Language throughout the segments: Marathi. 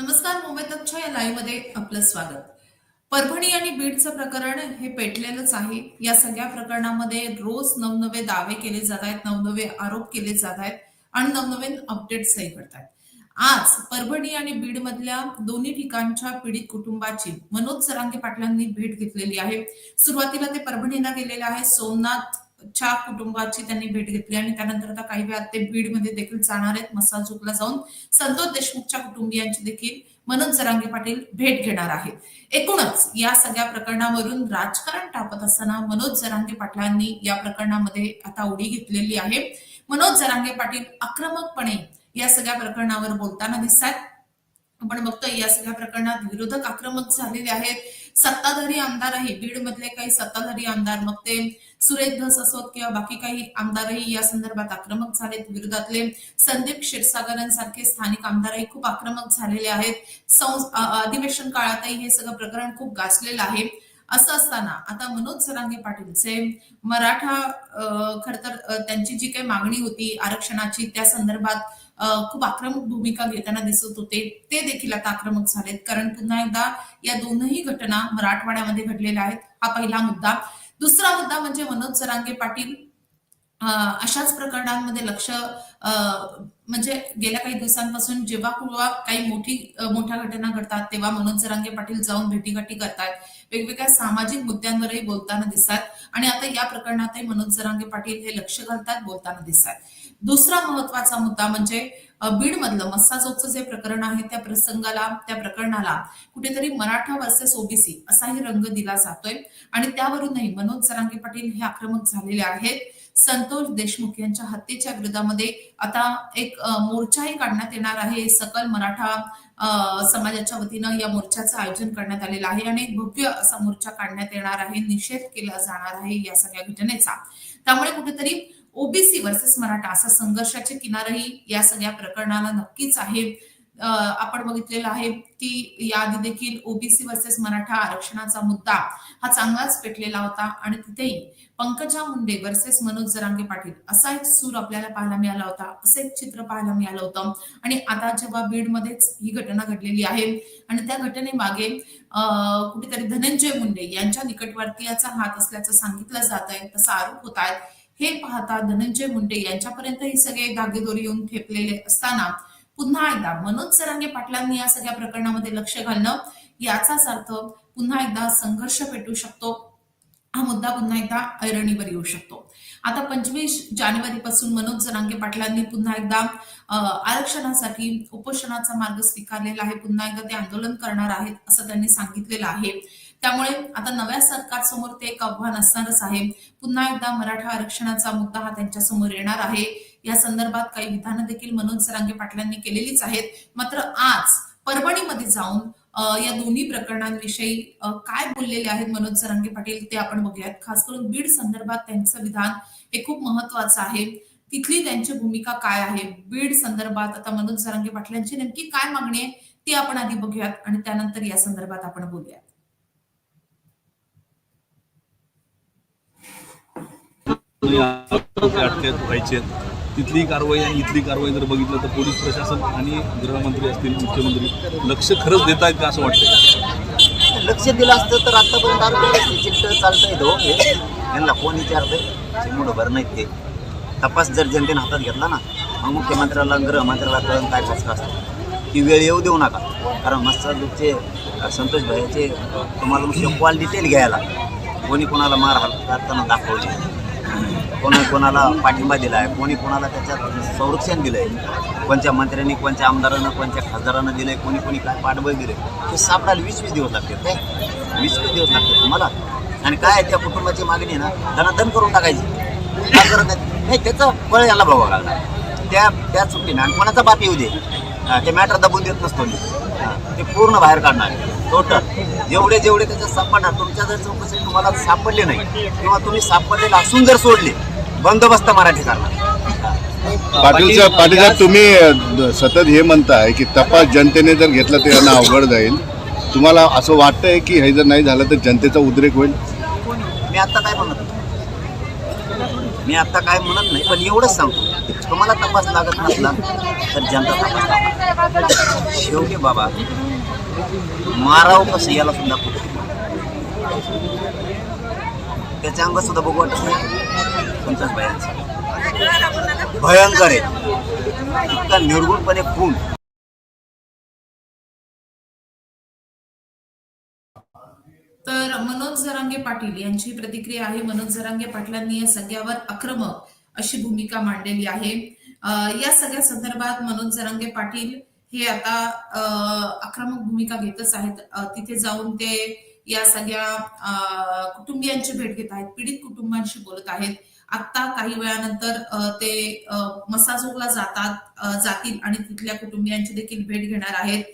नमस्कार मुंबई तकच्या या लाईव्हमध्ये आपलं स्वागत. परभणी आणि बीडचं प्रकरण हे पेटलेलंच आहे. या सगळ्या प्रकरणामध्ये रोज नवनवे दावे केले जात आहेत नवनवे आरोप केले जात आहेत आणि नवनवीन अपडेट्सही घडत आहेत आज परभणी आणि बीड मधल्या दोन्ही ठिकाणच्या पीडित कुटुंबाची मनोज सरांगे पाटलांनी भेट घेतलेली आहे. सुरुवातीला ते परभणीला गेलेले आहे. सोमनाथ च्या कुटुंबाची त्यांनी भेट घेतली आणि त्यानंतर आता काही वेळात ते बीडमध्ये देखील जाणार आहेत मसाजोगला जाऊन. संतोष देशमुखच्या कुटुंबियांची देखील मनोज जरांगे पाटील भेट घेणार आहेत. एकूणच या सगळ्या प्रकरणावरून राजकारण टाकत असताना मनोज जरांगे पाटलांनी या प्रकरणामध्ये आता उडी घेतलेली आहे. मनोज जरांगे पाटील आक्रमकपणे या सगळ्या प्रकरणावर बोलताना दिसतात. आपण बघतोय या सगळ्या प्रकरणात विरोधक आक्रमक झालेले आहेत. सत्ताधारी आमदारही बीड मधले काही सत्ताधारी आमदार मग ते सुरेश धस असोत किंवा बाकी काही आमदारही या संदर्भात आक्रमक झालेत विरोधातले. संदीप क्षीरसागरांसारखे स्थानिक आमदारही खूप आक्रमक झालेले आहेत. संस- अधिवेशन काळातही हे सगळं प्रकरण खूप गाजलेलं आहे. असं असताना आता मनोज सरांगे पाटीलचे मराठा खर तर त्यांची जी काही मागणी होती आरक्षणाची त्या संदर्भात खूप आक्रमक भूमिका घेताना दिसत होते. ते देखील आता आक्रमक झालेत. कारण पुन्हा एकदा या दोनही घटना मराठवाड्यामध्ये घडलेल्या आहेत. हा पहिला मुद्दा. दुसरा मुद्दा म्हणजे मनोज जरांगे पाटील अशाच प्रकरणांमध्ये लक्ष म्हणजे गेल्या काही दिवसांपासून जेव्हा कुवा काही मोठी मोठ्या घटना घडतात तेव्हा मनोज जरांगे पाटील जाऊन भेटीगाठी करतात. वेगवेगळ्या सामाजिक मुद्द्यांवरही बोलताना दिसतात. आणि आता या प्रकरणातही मनोज जरांगे पाटील हे लक्ष घालतात बोलताना दिसतात. दुसरा महत्त्वाचा मुद्दा म्हणजे बीड बीडमधलं मस्सा चौकचं जे प्रकरण आहे त्या प्रसंगाला त्या प्रकरणाला कुठेतरी मराठा वर्सेस ओबीसी असाही रंग दिला जातोय. आणि त्यावरूनही मनोज जरांगे पाटील हे आक्रमक झालेले आहेत. संतोष देशमुख यांच्या हत्येच्या विरोधामध्ये आता एक मोर्चाही काढण्यात येणार आहे. सकल मराठा समाजाच्या वतीनं या मोर्चाचं आयोजन करण्यात आलेलं आहे आणि एक भव्य असा मोर्चा काढण्यात येणार आहे. निषेध केला जाणार आहे या सगळ्या घटनेचा. त्यामुळे कुठेतरी ओबीसी वर्सेस मराठा असा संघर्षाचे किनारही या सगळ्या प्रकरणाला नक्कीच आहे. आपण बघितलेलं आहे की याआधी देखील ओबीसी वर्सेस मराठा आरक्षणाचा मुद्दा हा चांगलाच पेटलेला होता आणि तिथेही पंकजा मुंडे वर्सेस मनोज जरांगे पाटील असा एक सूर आपल्याला पाहायला मिळाला होता असं एक चित्र पाहायला मिळालं होतं. आणि आता जेव्हा बीडमध्येच ही घटना घडलेली आहे आणि त्या घटनेमागे अं, कुठेतरी धनंजय मुंडे यांच्या निकटवर्तीयाचा हात असल्याचं सांगितलं जात आहे तसा आरोप होत आहे. हे पाहता धनंजय मुंडे यांच्यापर्यंत हे सगळे धागेदोरी येऊन ठेपलेले असताना पुन्हा एकदा मनोज सरांगे पाटलांनी या सगळ्या प्रकरणामध्ये लक्ष घालणं याचाच अर्थ पुन्हा एकदा संघर्ष पेटू शकतो. हा मुद्दा पुन्हा एकदा ऐरणीवर येऊ शकतो. आता पंचवीस जानेवारी पासून मनोज जरांगे पाटलांनी पुन्हा एकदा आरक्षणासाठी उपोषणाचा मार्ग स्वीकारलेला आहे. पुन्हा एकदा ते आंदोलन करणार आहेत असं त्यांनी सांगितलेलं आहे. त्यामुळे आता नव्या सरकारसमोर ते एक आव्हान असणारच आहे. पुन्हा एकदा मराठा आरक्षणाचा मुद्दा हा त्यांच्यासमोर येणार आहे. या संदर्भात काही विधानं देखील मनोज सरांगे पाटलांनी केलेलीच आहेत. मात्र आज परभणीमध्ये जाऊन या दोन्ही प्रकरणांविषयी काय बोललेले आहेत मनोज सरांगे पाटील ते आपण बघूयात. खास करून बीड संदर्भात त्यांचं विधान हे खूप महत्वाचं आहे. तिथली त्यांची भूमिका काय आहे? बीड संदर्भात आता मनोज सरांगे पाटलांची नेमकी काय मागणी आहे ती आपण आधी बघूयात आणि त्यानंतर या संदर्भात आपण बोलूयात. अटकेत व्हायचे. तिथली कारवाई आणि इथली कारवाई जर बघितलं तर पोलीस प्रशासन आणि गृहमंत्री असतील मुख्यमंत्री लक्ष खरंच देत आहेत का असं वाटतं लक्ष दिलं असतं तर आतापर्यंत आरोग्य चिट्ट चालतंय तो हो, यांना कोण विचारतंय? चिमूड भर नाहीत ते. तपास जर जनतेने हातात घेतला ना मग मुख्यमंत्र्याला गृहमंत्र्याला कळून काय कसं असतं? ती वेळ येऊ देऊ नका. कारण मस्तादूरचे संतोष भैयाचे तुम्हाला मुख्य कॉल डिटेल घ्यायला. कोणी कोणाला मारहाण करताना दाखवली. कोणी कोणाला पाठिंबा दिला आहे कोणी कोणाला त्याच्यात संरक्षण दिलं आहे कोणत्या मंत्र्यांनी कोणत्या आमदारानं कोणत्या खासदारानं दिलं आहे कोणी कोणी काय पाठबळ दिलं आहे ते सापडायला वीस वीस दिवस लागतात काय वीस वीस दिवस लागतात तुम्हाला. आणि काय आहे त्या कुटुंबाची मागणी आहे ना त्यांना करून टाकायची. काय करत नाही नाही त्याचं फळ याला बघावं लागणार. त्या त्या सुट्टीनं आणि कोणाचा बाप येऊ दे. ते मॅटर दबून देत नसतो मी. हा, ते पूर्ण बाहेर काढणार टोटल जेवढे जेवढे त्याच्यात सापडणार तुमच्या जर चौकशी तुम्हाला सापडले नाही किंवा तुम्ही सापडलेले असून जर सोडले बंदोबस्त मराठी करणार. पाटील साहेब पाटील साहेब तुम्ही सतत हे म्हणताय की तपास जनतेने जर घेतला तर यांना अवघड जाईल. तुम्हाला असं वाटतंय की हे जर नाही झालं तर जनतेचा उद्रेक होईल? मी आता काय म्हणत? होतो? मी आता काय म्हणत नाही पण एवढंच सांगतो. तुम्हाला तपास लागत नसला तर जनता तपास शेवटी बाबा माराव कसं याला सुद्धा कुठे? त्याच्या अंगात सुद्धा बघू वाटत नाही. तुमच्याच भयांचं. भयंकर आहे. इतका निर्गुणपणे खून. तर मनोज जरांगे पाटील यांची प्रतिक्रिया आहे. मनोज जरांगे पाटलांनी या सगळ्यावर आक्रमक अशी भूमिका मांडलेली आहे. या सगळ्या संदर्भात मनोज जरांगे पाटील हे आता आक्रमक भूमिका घेतच आहेत. तिथे जाऊन ते या सगळ्या कुटुंबियांची भेट घेत आहेत. पीडित कुटुंबांशी बोलत आहेत. आता काही वेळानंतर ते मसाजोगला जातात जातील आणि तिथल्या कुटुंबियांची देखील भेट घेणार आहेत.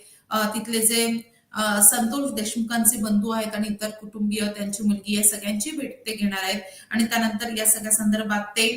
तिथले जे संतोष देशमुखांचे बंधू आहेत आणि इतर कुटुंबीय त्यांची मुलगी या सगळ्यांची भेट ते घेणार आहेत. आणि त्यानंतर या सगळ्या संदर्भात ते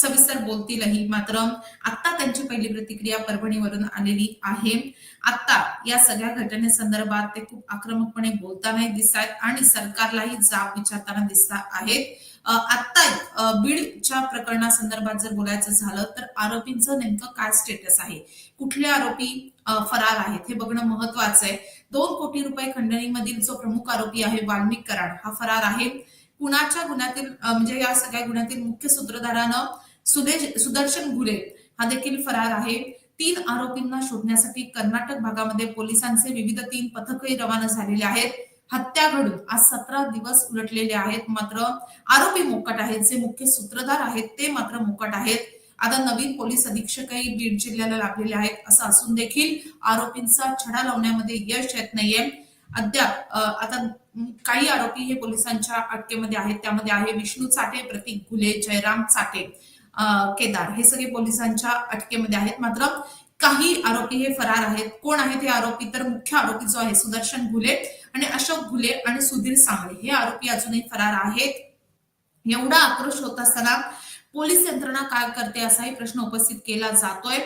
सविस्तर बोलतीलही. मात्र आता त्यांची पहिली प्रतिक्रिया परभणीवरून आलेली आहे. आता या सगळ्या घटनेसंदर्भात ते खूप आक्रमकपणे बोलताना दिसत आहेत आणि सरकारलाही जाब विचारताना दिसत आहेत. आता बीडच्या प्रकरणासंदर्भात जर बोलायचं झालं तर आरोपींचं नेमकं काय स्टेटस आहे? कुठले आरोपी फरार आहेत. हे बघणं महत्वाचं आहे. दोन कोटी रुपये खंडणीमधील जो प्रमुख आरोपी आहे वाल्मिक कराड हा फरार आहे. पुण्याच्या गुन्ह्यातील म्हणजे या सगळ्या गुन्ह्यातील मुख्य सूत्रधारानं सुदेश सुदर्शन घुले हा देखील फरार आहे. तीन आरोपींना शोधण्यासाठी कर्नाटक भागामध्ये पोलिसांचे विविध तीन पथकही रवाना झालेले आहेत. हत्या घडून आज सतरा दिवस उलटलेले आहेत. मात्र आरोपी मोकट आहेत. जे मुख्य सूत्रधार आहेत ते मात्र मोकट आहेत. आता नवीन पोलीस अधीक्षकही बीड जिल्ह्याला लाभलेले आहेत असं असून देखील आरोपींचा छडा लावण्यामध्ये यश येत नाहीये. अद्याप आता काही आरोपी हे पोलिसांच्या अटकेमध्ये आहेत त्यामध्ये आहे विष्णू चाटे प्रतीक घुले जयराम चाटे केदार. हे सगळे पोलिसांच्या अटकेमध्ये आहेत. मात्र काही आरोपी हे फरार आहेत. कोण आहेत हे आरोपी? तर मुख्य आरोपी जो आहे सुदर्शन घुले आणि अशोक घुले आणि सुधीर सांगळे हे आरोपी अजूनही फरार आहेत. एवढा आक्रोश होत असताना पोलीस यंत्रणा काय करते असाही प्रश्न उपस्थित केला जातोय.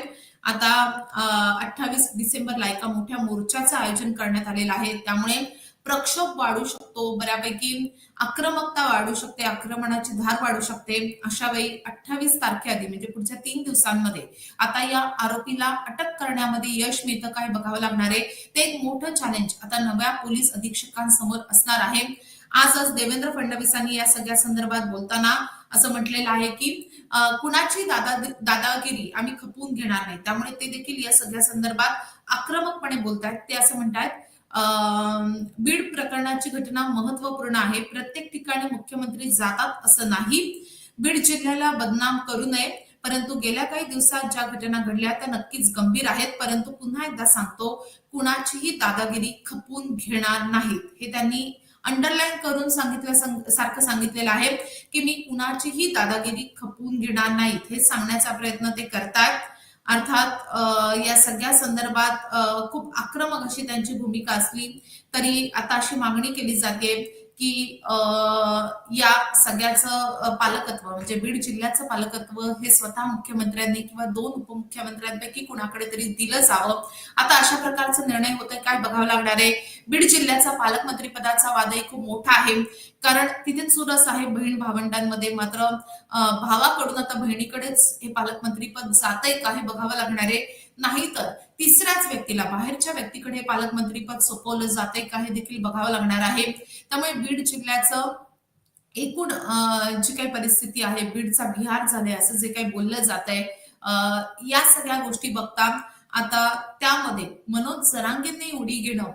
आता अठ्ठावीस डिसेंबरला एका मोठ्या मोर्चाचं आयोजन करण्यात आलेलं आहे. त्यामुळे प्रक्षोभ वाढू शकतो बऱ्यापैकी आक्रमकता वाढू शकते आक्रमणाची धार वाढू शकते. अशा वेळी अठ्ठावीस तारखेआधी म्हणजे पुढच्या तीन दिवसांमध्ये आता या आरोपीला अटक करण्यामध्ये यश मिळतं काय बघावं लागणार आहे. ते एक मोठं चॅलेंज आता नव्या पोलीस अधीक्षकांसमोर असणार आहे. आजच देवेंद्र फडणवीसांनी या सगळ्या संदर्भात बोलताना असं म्हटलेलं आहे की कुणाची दादा दादागिरी आम्ही खपवून घेणार नाही. त्यामुळे ते देखील या सगळ्या संदर्भात आक्रमकपणे बोलतायत. ते असं म्हणतायत अं, बीड प्रकरणाची घटना महत्त्वपूर्ण आहे. प्रत्येक ठिकाणी मुख्यमंत्री जातात असं नाही. बीड जिल्ह्याला बदनाम करू नये. परंतु गेल्या काही दिवसात ज्या घटना घडल्या त्या नक्कीच गंभीर आहेत. परंतु पुन्हा एकदा सांगतो कुणाचीही दादागिरी खपवून घेणार नाहीत. हे त्यांनी अंडरलाईन करून सांगितल्या सारखं सांगितलेलं आहे की मी कुणाचीही दादागिरी खपवून घेणार नाहीत हे सांगण्याचा प्रयत्न ते करतायत अर्थात या सगळ्या संदर्भात खूप आक्रमक अशी त्यांची भूमिका असली तरी आता अशी मागणी केली जाते की या सगळ्याचं पालकत्व म्हणजे बीड जिल्ह्याचं पालकत्व हे स्वतः मुख्यमंत्र्यांनी किंवा दोन उपमुख्यमंत्र्यांपैकी कुणाकडे तरी दिलं जावं. आता अशा प्रकारचा निर्णय होतोय काय बघावं लागणार आहे? बीड जिल्ह्याचा पालकमंत्री पदाचा वादही खूप मोठा आहे. कारण तिथे चुरस आहे बहीण भावंडांमध्ये मात्र भावाकडून आता बहिणीकडेच हे पालकमंत्री पद आहे का हे बघावं लागणार आहे? नाहीतर तिसऱ्याच व्यक्तीला बाहेरच्या व्यक्तीकडे पालकमंत्रीपद सोपवलं जातंय का हे देखील बघावं लागणार आहे. त्यामुळे बीड जिल्ह्याचं एकूण जी काही परिस्थिती आहे बीडचा बिहार झालाय असं जे काही बोललं जात आहे या सगळ्या गोष्टी बघता आता त्यामध्ये मनोज जरांगेंनी उडी घेणं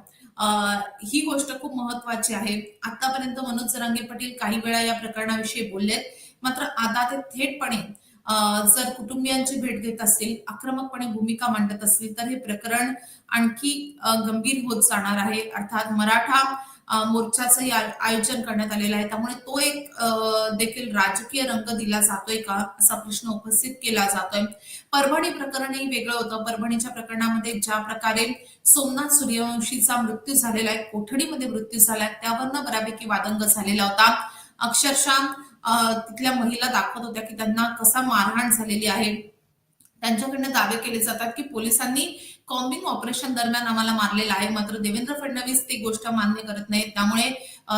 ही गोष्ट खूप महत्वाची आहे. आतापर्यंत मनोज जरांगे पाटील काही वेळा या प्रकरणाविषयी बोललेत मात्र आता ते थेटपणे जर कुटुंबियांची भेट घेत असतील आक्रमकपणे भूमिका मांडत असतील तर हे प्रकरण आणखी गंभीर होत जाणार आहे. अर्थात मराठा मोर्चाचंही आयोजन करण्यात आलेलं आहे. त्यामुळे तो एक देखील राजकीय रंग दिला जातोय का? असा प्रश्न उपस्थित केला जातोय. परभणी प्रकरणही वेगळं होतं. परभणीच्या प्रकरणामध्ये ज्या प्रकारे सोमनाथ सूर्यवंशीचा मृत्यू झालेला आहे कोठडीमध्ये मृत्यू झालाय त्यावरनं बऱ्यापैकी वादंग झालेला होता. अक्षरशः तिथल्या महिला दाखवत होत्या की त्यांना कसा मारहाण झालेली आहे. त्यांच्याकडनं दावे केले जातात की पोलिसांनी कॉम्बिंग ऑपरेशन दरम्यान आम्हाला मारलेला आहे. मात्र देवेंद्र फडणवीस ती गोष्ट मान्य करत नाहीत. त्यामुळे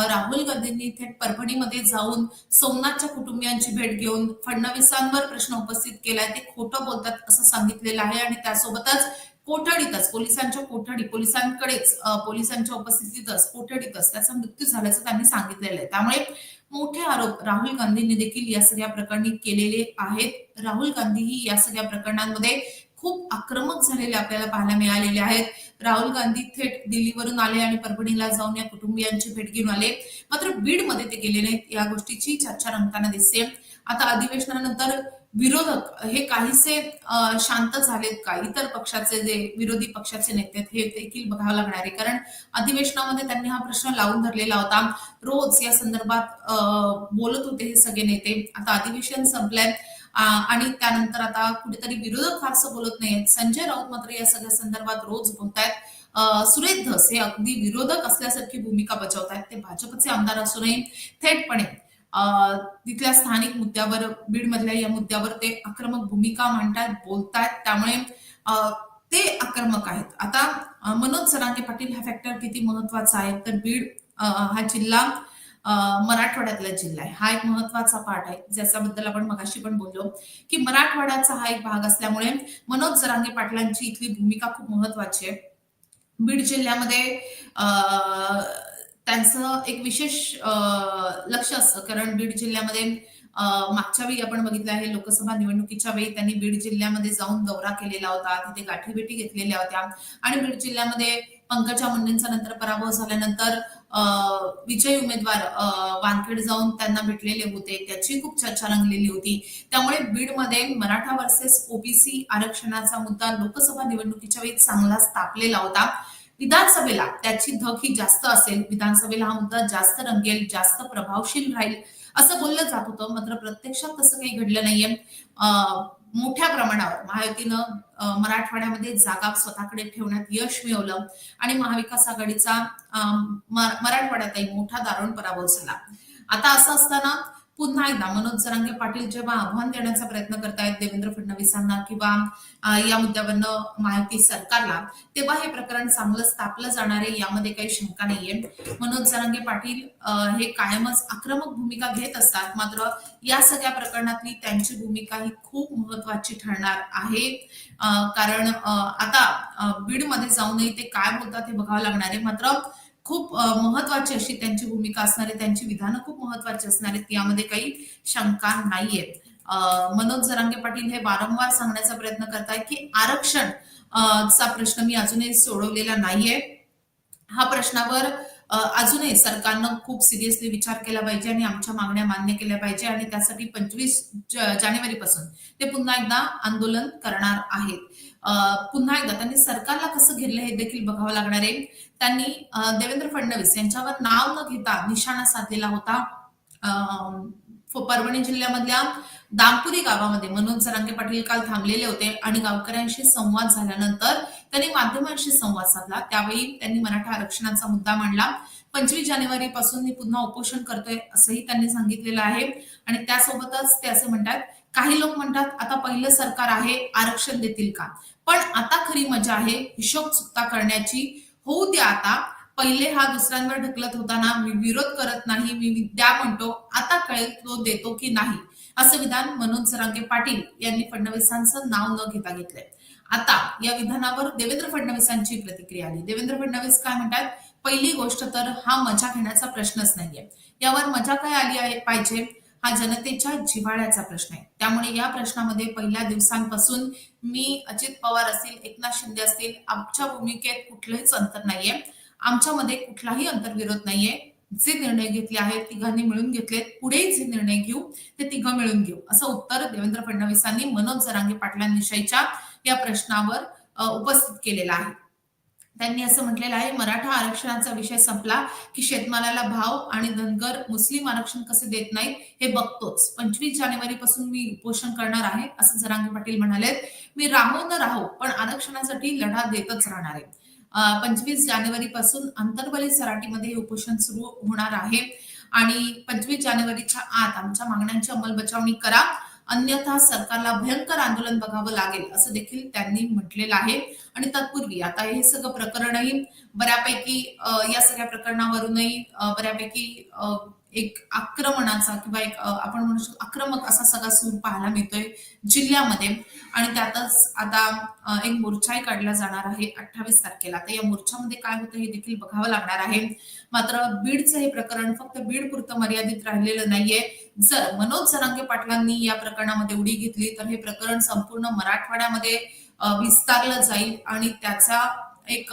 राहुल गांधींनी थेट परभणीमध्ये जाऊन सोमनाथच्या कुटुंबियांची भेट घेऊन फडणवीसांवर प्रश्न उपस्थित केलाय. ते खोटं बोलतात असं सांगितलेलं आहे आणि त्यासोबतच कोठडीतच पोलिसांच्या कोठडी पोलिसांकडेच पोलिसांच्या उपस्थितीतच कोठडीतच त्याचा मृत्यू झाल्याचं त्यांनी सांगितलेलं आहे. त्यामुळे मोठे आरोप राहुल गांधींनी देखील या सगळ्या प्रकरणी केलेले आहेत. राहुल गांधीही या सगळ्या प्रकरणांमध्ये खूप आक्रमक झालेले आपल्याला पाहायला मिळालेले आहेत. राहुल गांधी थेट दिल्लीवरून आले आणि परभणीला जाऊन या कुटुंबियांची भेट घेऊन आले. मात्र बीडमध्ये ते गेले नाहीत या गोष्टीची चर्चा रंगताना दिसते आता अधिवेशनानंतर विरोधक हे काहीसे शांत झालेत का? इतर पक्षाचे जे विरोधी पक्षाचे नेते आहेत, हे देखील बघावं लागणार आहे. कारण अधिवेशनामध्ये त्यांनी हा प्रश्न लावून धरलेला होता. रोज या संदर्भात बोलत होते हे सगळे नेते. आता अधिवेशन संपलंय. आणि त्यानंतर आता कुठेतरी विरोधक फारसं बोलत नाहीत संजय राऊत मात्र या सगळ्या संदर्भात रोज बोलतायत. अ, सुरेश धस हे अगदी विरोधक असल्यासारखी भूमिका बजावतायत. ते भाजपचे आमदार असूनही थेटपणे तिथल्या स्थानिक मुद्द्यावर बीडमधल्या या मुद्द्यावर ते आक्रमक भूमिका मांडतात बोलतायत त्यामुळे ते आक्रमक आहेत. आता मनोज सरांगे पाटील हा फॅक्टर किती महत्त्वाचा आहे? तर बीड हा जिल्हा मराठवाड्यातला जिल्हा आहे. हा एक महत्त्वाचा पाठ आहे. ज्याच्याबद्दल आपण मगाशी पण बोललो की मराठवाड्याचा हा एक भाग असल्यामुळे मनोज जरांगे पाटलांची इथली भूमिका खूप महत्वाची आहे. बीड जिल्ह्यामध्ये त्यांचं एक विशेष लक्ष असतं. कारण बीड जिल्ह्यामध्ये मागच्या वेळी आपण बघितलं आहे लोकसभा निवडणुकीच्या वेळी त्यांनी बीड जिल्ह्यामध्ये जाऊन दौरा केलेला होता. तिथे गाठीभेटी घेतलेल्या होत्या. आणि बीड जिल्ह्यामध्ये पंकजा मुंडेंचा नंतर पराभव झाल्यानंतर विजयी उमेदवार वानखेड जाऊन त्यांना भेटलेले होते. त्याची खूप चर्चा रंगलेली होती. त्यामुळे बीडमध्ये मराठा वर्सेस ओबीसी आरक्षणाचा मुद्दा लोकसभा निवडणुकीच्या वेळी चांगलाच तापलेला होता. विधानसभेला त्याची धक ही जास्त असेल विधानसभेला हा मुद्दा जास्त रंगेल जास्त प्रभावशील राहील असं बोललं जात होतं. मात्र प्रत्यक्षात तसं काही घडलं नाहीये. अं, मोठ्या प्रमाणावर महायुतीनं मराठवाड्यामध्ये जागा स्वतःकडे ठेवण्यात यश मिळवलं आणि महाविकास आघाडीचा अं, मराठवाड्यातही मोठा दारुण पराभव झाला. आता असं असताना पुन्हा एकदा मनोज जरांगे पाटील जेव्हा आव्हान देण्याचा प्रयत्न करतायत देवेंद्र फडणवीसांना किंवा या मुद्द्यावरनं माहिती सरकारला तेव्हा हे प्रकरण चांगलं तापलं जाणार आहे यामध्ये काही शंका नाहीये. मनोज जरांगे पाटील हे कायमच आक्रमक भूमिका घेत असतात मात्र या सगळ्या प्रकरणातली त्यांची भूमिका ही खूप महत्वाची ठरणार आहे. कारण आता बीडमध्ये जाऊनही ते काय बोलतात हे बघावं लागणार आहे. मात्र खूप महत्वाची अशी त्यांची भूमिका असणारी त्यांची विधानं खूप महत्वाची असणार आहेत यामध्ये काही शंका नाहीये अं, मनोज जरांगे पाटील हे वारंवार सांगण्याचा प्रयत्न करतायत की आरक्षण चा प्रश्न मी अजूनही सोडवलेला नाहीये. हा प्रश्नावर अजूनही सरकारनं खूप सिरियसली विचार केला पाहिजे आणि आमच्या मागण्या मान्य केल्या पाहिजे आणि त्यासाठी पंचवीस जानेवारीपासून ते पुन्हा एकदा आंदोलन करणार आहेत. पुन्हा एकदा त्यांनी सरकारला कसं घेरलं हे देखील बघावं लागणार आहे. त्यांनी देवेंद्र फडणवीस यांच्यावर नाव न घेता निशाणा साधलेला होता. परभणी जिल्ह्यामधल्या दामपुरी गावामध्ये मनोज जरांगे पाटील काल थांबलेले होते आणि गावकऱ्यांशी संवाद झाल्यानंतर त्यांनी माध्यमांशी संवाद साधला. त्यावेळी त्यांनी मराठा आरक्षणाचा मुद्दा मांडला. पंचवीस जानेवारी पासून मी पुन्हा उपोषण करतोय असंही त्यांनी सांगितलेलं आहे. आणि त्यासोबतच ते असं म्हणतात काही लोक म्हणतात आता पहिलं सरकार आहे आरक्षण देतील का? पण आता खरी मजा आहे हिशोब चुकता करण्याची. होऊ द्या आता. पहिले हा दुसऱ्यांवर ढकलत होताना मी विरोध करत नाही मी द्या म्हणतो आता कळेल तो देतो की नाही. असं विधान मनोज जरांगे पाटील यांनी फडणवीसांचं नाव न घेता घेतलंय. आता या विधानावर देवेंद्र फडणवीसांची प्रतिक्रिया आली. देवेंद्र फडणवीस काय म्हणतात? पहिली गोष्ट तर हा मजा घेण्याचा प्रश्नच नाहीये. यावर मजा काय आली आहे पाहिजे? हा जनतेच्या जिव्हाळ्याचा प्रश्न आहे. त्यामुळे या प्रश्नामध्ये पहिल्या दिवसांपासून मी अजित पवार असतील एकनाथ शिंदे असतील आमच्या भूमिकेत कुठलंच अंतर नाहीये. आमच्यामध्ये कुठलाही अंतर्विरोध नाहीये. जे निर्णय घेतले आहेत तिघांनी मिळून घेतलेत पुढे जे निर्णय घेऊ ते तिघं मिळून घेऊ. असं उत्तर देवेंद्र फडणवीसांनी मनोज जरांगे पाटलांविषयीच्या या प्रश्नावर उपस्थित केलेलं आहे. त्यांनी असं म्हटलेलं आहे मराठा आरक्षणाचा विषय संपला की शेतमालाला भाव आणि धनगर मुस्लिम आरक्षण कसे देत नाहीत हे बघतोच. पंचवीस जानेवारी पासून मी उपोषण करणार आहे असं जरांगे पाटील म्हणाले मी राहो न राहो पण आरक्षणासाठी लढा देतच राहणार आहे. पंचवीस जानेवारी पासून आंतरबली सराटीमध्ये हे उपोषण सुरू होणार आहे. आणि पंचवीस जानेवारीच्या आत आमच्या मागण्यांची अंमलबजावणी करा. अन्यथा सरकारला भयंकर आंदोलन बघावं लागेल असं देखील त्यांनी म्हटलेलं आहे. आणि तत्पूर्वी आता हे सगळं प्रकरणही बऱ्यापैकी या सगळ्या प्रकरणावरूनही बऱ्यापैकी एक आक्रमणाचा किंवा एक आपण म्हणू शकतो आक्रमक असा सगळा सूर पाहायला मिळतोय जिल्ह्यामध्ये. आणि त्यातच आता एक मोर्चाही काढला जाणार आहे अठ्ठावीस तारखेला. तर या मोर्चामध्ये काय होतं हे देखील बघावं लागणार आहे. मात्र बीडचं हे प्रकरण फक्त बीड पुरतं मर्यादित राहिलेलं नाहीये. जर मनोज जरांगे पाटलांनी या प्रकरणामध्ये उडी घेतली तर हे प्रकरण संपूर्ण मराठवाड्यामध्ये विस्तारलं जाईल. आणि त्याचा एक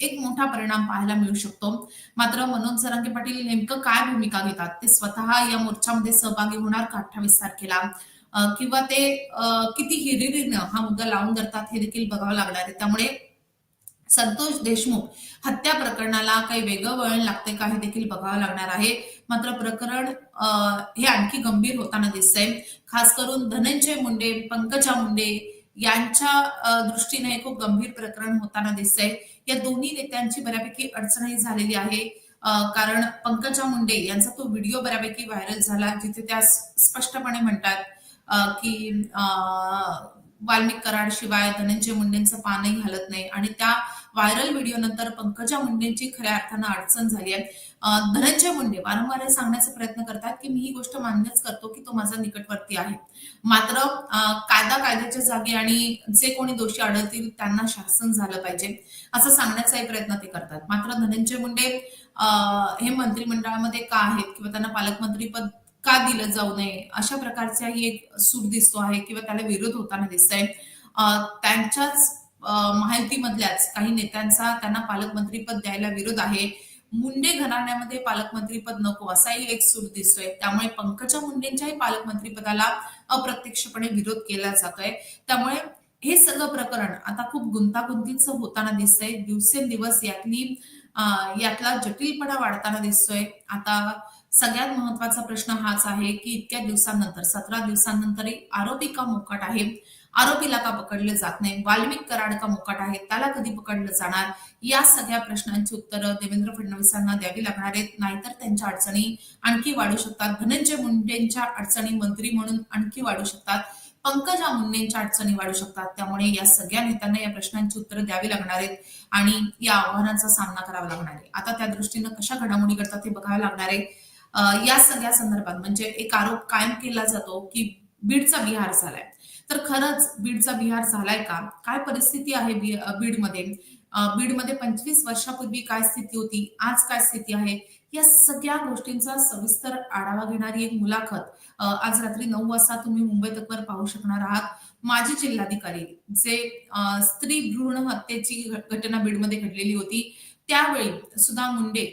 एक मोठा परिणाम पाहायला मिळू शकतो. मात्र मनोज जरांगे पाटील नेमकं काय भूमिका घेतात? ते स्वतः या मोर्चामध्ये सहभागी होणार का अठ्ठावीस तारखेला? किंवा ते किती हिरिरीनं हा मुद्दा लावून धरतात हे देखील बघावं लागणार आहे. त्यामुळे संतोष देशमुख हत्या प्रकरणाला काही वेगळं वळण लागते का हे देखील बघावं लागणार आहे. मात्र प्रकरण हे आणखी गंभीर होताना दिसतंय. खास करून धनंजय मुंडे पंकजा मुंडे यांच्या दृष्टीने खूप गंभीर प्रकरण होताना दिसतंय. या दोन्ही नेत्यांची बऱ्यापैकी अडचणही झालेली आहे. कारण पंकजा मुंडे यांचा तो व्हिडिओ बऱ्यापैकी व्हायरल झाला जिथे त्या स्पष्टपणे म्हणतात की अ, वाल्मिक कराड शिवाय धनंजय मुंडेंचं पानही हलत नाही. आणि त्या व्हायरल व्हिडिओ नंतर पंकजा मुंडेंची खऱ्या अर्थानं अडचण झाली आहे. धनंजय मुंडे वारंवार हे सांगण्याचा प्रयत्न करतात की मी ही गोष्ट मान्यच करतो की तो माझा निकटवर्ती आहे. मात्र कायदा कायद्याच्या जागी आणि जे कोणी दोषी आढळतील त्यांना शासन झालं पाहिजे असं सांगण्याचाही प्रयत्न ते करतात. मात्र धनंजय मुंडे हे मंत्रिमंडळामध्ये का आहेत किंवा त्यांना पालकमंत्रीपद का दिलं जाऊ नये अशा प्रकारचाही एक सूट दिसतो आहे किंवा त्याला विरोध होताना दिसतंय. अ, त्यांच्याच महायुतीमधल्याच काही नेत्यांचा त्यांना पालकमंत्रीपद द्यायला विरोध आहे. मुंडे घराण्यामध्ये पालकमंत्रीपद नको असाही एक सूर दिसतोय. त्यामुळे पंकजा मुंडेंच्याही पालकमंत्रीपदाला अप्रत्यक्षपणे विरोध केला जातोय. त्यामुळे हे सगळं प्रकरण आता खूप गुंतागुंतीचं होताना दिसतंय. दिवसेंदिवस यातली यातला जटिलपणा वाढताना दिसतोय. आता सगळ्यात महत्त्वाचा प्रश्न हाच आहे की इतक्या दिवसांनंतर सतरा दिवसांनंतरही आरोपी का मोकट आहे? आरोपीला का पकडलं जात नाही. वाल्मिक कराड का मोकाट आहे त्याला कधी पकडलं जाणार? या सगळ्या प्रश्नांची उत्तरं देवेंद्र फडणवीसांना द्यावी लागणार आहेत. नाहीतर त्यांच्या अडचणी आणखी वाढू शकतात. धनंजय मुंडेंच्या अडचणी मंत्री म्हणून आणखी वाढू शकतात. पंकजा मुंडेंच्या अडचणी वाढू शकतात. त्यामुळे या सगळ्या नेत्यांना या प्रश्नांची उत्तरं द्यावी लागणार आहेत आणि या आव्हानांचा सामना करावा लागणार आहे. आता त्या दृष्टीनं कशा घडामोडी करतात हे बघावं लागणार आहे. या सगळ्या संदर्भात म्हणजे एक आरोप कायम केला जातो की बीडचा बिहार झालाय. तर खरंच बीडचा बिहार झालाय का? काय परिस्थिती आहे बीडमध्ये? बीडमध्ये पंचवीस वर्षापूर्वी काय स्थिती होती? आज काय स्थिती आहे? या सगळ्या गोष्टींचा सविस्तर आढावा घेणारी एक मुलाखत आज रात्री नऊ वाजता तुम्ही मुंबई तकवर पाहू शकणार आहात. माजी जिल्हाधिकारी जे स्त्री भ्रूण हत्येची घटना बीडमध्ये घडलेली होती त्यावेळी सुधा मुंडे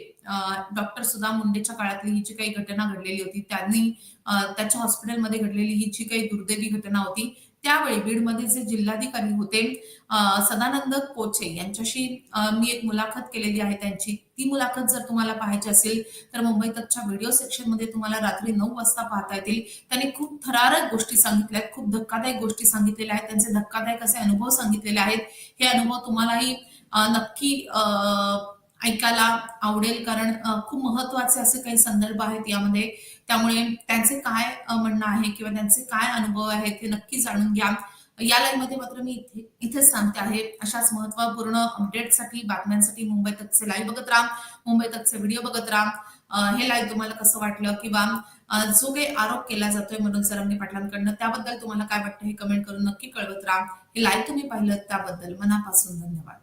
डॉक्टर सुधा मुंडेच्या काळातली ही जी काही घटना घडलेली होती. त्यांनी त्याच्या हॉस्पिटलमध्ये घडलेली ही जी काही दुर्दैवी घटना होती. त्यावेळी बीडमध्ये जे जिल्हाधिकारी होते सदानंद कोचे यांच्याशी मी एक मुलाखत केलेली आहे त्यांची. ती मुलाखत जर तुम्हाला पाहायची असेल तर मुंबई तकच्या व्हिडिओ सेक्शनमध्ये तुम्हाला रात्री नऊ वाजता पाहता येतील. त्यांनी खूप थरारक गोष्टी सांगितल्या आहेत खूप धक्कादायक गोष्टी सांगितलेल्या आहेत. त्यांचे धक्कादायक असे अनुभव सांगितलेले आहेत. हे अनुभव तुम्हालाही नक्की अं, ऐकायला आवडेल. कारण खूप महत्त्वाचे असे काही संदर्भ आहेत यामध्ये. त्यामुळे त्यांचे काय म्हणणं आहे किंवा त्यांचे काय अनुभव आहेत हे नक्की जाणून घ्या. या लाईव्हमध्ये मात्र मी इथे इथेच सांगते आहे. अशाच महत्त्वपूर्ण अपडेटसाठी बातम्यांसाठी मुंबई तकचे लाईव्ह बघत राहा. मुंबई तकचे व्हिडिओ बघत राहा. हे लाईव्ह तुम्हाला कसं वाटलं किंवा जो काही आरोप केला जातोय मनोज सरंगे पाटलांकडनं त्याबद्दल तुम्हाला काय वाटतं हे कमेंट करून नक्की कळवत राहा. हे लाईव्ह तुम्ही पाहिलं त्याबद्दल मनापासून धन्यवाद.